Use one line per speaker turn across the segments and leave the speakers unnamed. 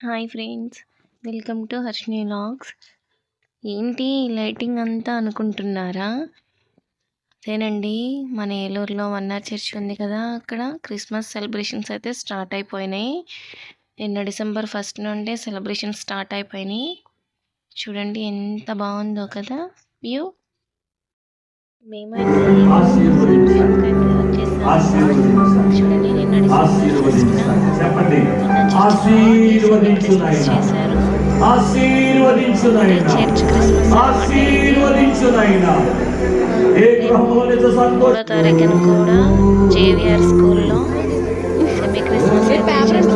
Hi friends welcome to Harshini logs ఏంటి lighting అంతా అనుకుంటున్నారా? అదేనండి మన ఏలూరులో వన్నార్ చర్చ్ ఉంది కదా అక్కడ క్రిస్మస్ సెలబ్రేషన్స్ అయితే స్టార్ట్ అయిపోయినాయి. నిన్న డిసెంబర్ ఫస్ట్ నుండే సెలబ్రేషన్స్ స్టార్ట్ అయిపోయినాయి. చూడండి ఎంత బాగుందో కదా వ్యూ. మేమైతే చూడండి నిన్న డిసెంబర్
ఆశీర్వదించునైనా. ఆశీర్వదించునైనా. ఏ గృహంలో నిజ సంతోషం
తారీఖున కూడా జేవిఆర్ స్కూల్లో సెమీ క్రిస్మస్ సెలబ్రేషన్స్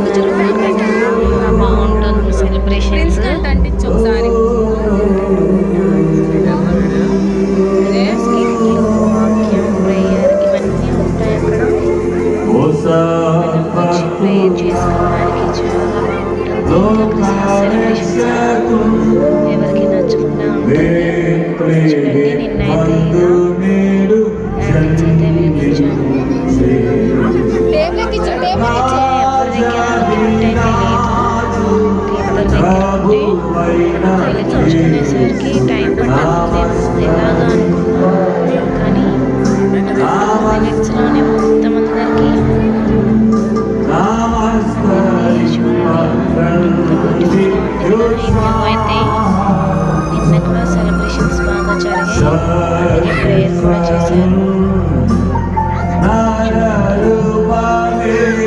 ఎవరికి నచ్చకుండా చూడండి నిన్నైతే అయితే అయితే ఎవరి దగ్గర లేదు దగ్గర ఉంటే టైం అయితే నిన్న కూడా సెలబ్రేషన్స్ బాగా జరిగాయి. ప్రేయర్ కూడా చేశారు.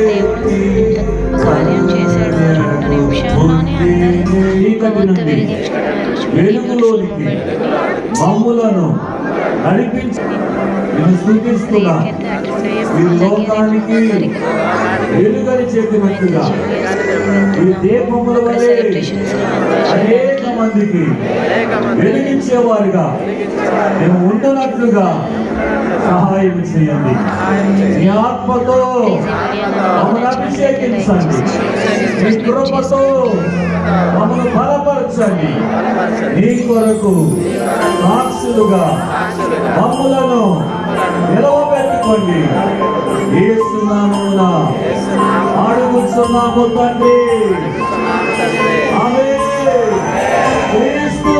దేవుడు ఇంత కార్యం చేశాడు. రెండు నిమిషాల్లోనే అందరూ వెలిగించుకున్నారు. చూడండి బ్యూటిఫుల్ మూమెంట్
మమ్ములను నడిపించి నేను స్థుతిస్తున్నా ఈ లోకానికి వెలుగని చెప్పినట్టుగా ఈ దీపముల వలె
సెలబ్రేషన్స్
అనేక మందికి వెలిగించేవారుగా. మేము ఉంటున్నట్లుగా సహాయం చేయండి. మీ ఆత్మతో మమ్మల్ని అభిషేకించండి. మీ కృపతో మమ్మల్ని బలపరచండి. నీ కొరకు సాక్షులుగా మమ్ములను నిలవబెట్టుకోండి. ఏసునామమున అడుగుతున్నాము తండ్రి ఆమె క్రీస్తు